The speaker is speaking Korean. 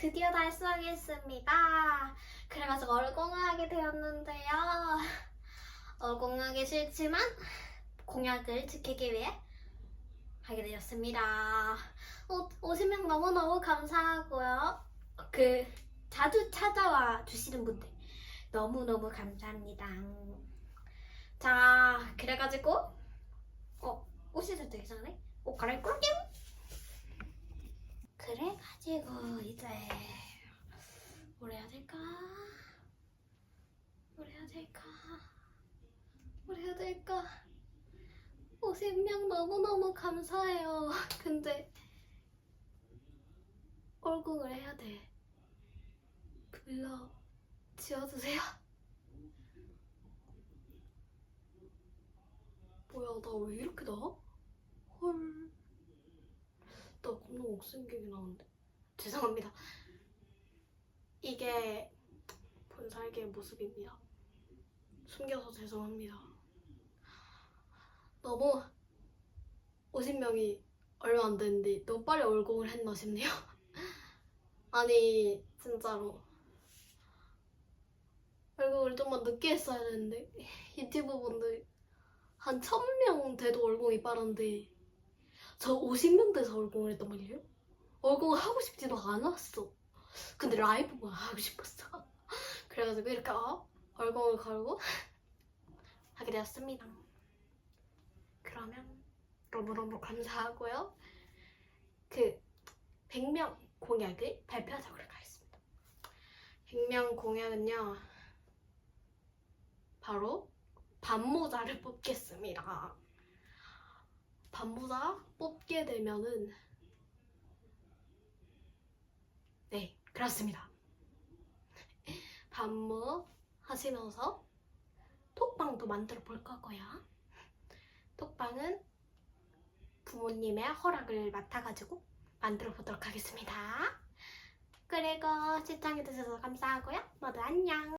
드디어 달성했습니다. 그래가지고 얼공을 하게 되었는데요. 얼공하기 싫지만 공약을 지키기 위해 하게 되었습니다. 어, 50명 너무너무 감사하고요. 그 자주 찾아와 주시는 분들 너무너무 감사합니다. 자, 그래가지고 어, 옷이 살짝 이상하네? 옷 갈아입고 올게요. 그래가지고 이제 뭘 해야 될까? 뭘 해야 될까? 뭘 해야 될까? 50명 너무너무 감사해요. 근데 얼굴을 해야 돼. 불러 지어주세요. 뭐야 나 왜 이렇게 나와? 헐. 나 겁나 못생기게 나오는데. 죄송합니다. 이게 본살기의 모습입니다. 숨겨서 죄송합니다. 너무 50명이 얼마 안 됐는데 너무 빨리 얼공을 했나 싶네요. 아니 진짜로 얼공을 좀만 늦게 했어야 되는데 유튜브 분들 한 1000명 돼도 얼공이 빠른데 저 50명 돼서 얼공을 했단 말이에요? 얼공을 하고 싶지도 않았어. 근데 라이브만 하고 싶었어. 그래가지고 이렇게 어? 얼공을 걸고 하게 되었습니다. 그러면 너무너무 감사하고요. 그 100명 공약을 발표하도록 하겠습니다. 100명 공약은요. 바로 반모자를 뽑겠습니다. 반모자 뽑게 되면은 네 그렇습니다. 반모 하시면서 톡방도 만들어 볼 거고요. 톡방은 부모님의 허락을 맡아가지고 만들어 보도록 하겠습니다. 그리고 시청해주셔서 감사하고요. 모두 안녕.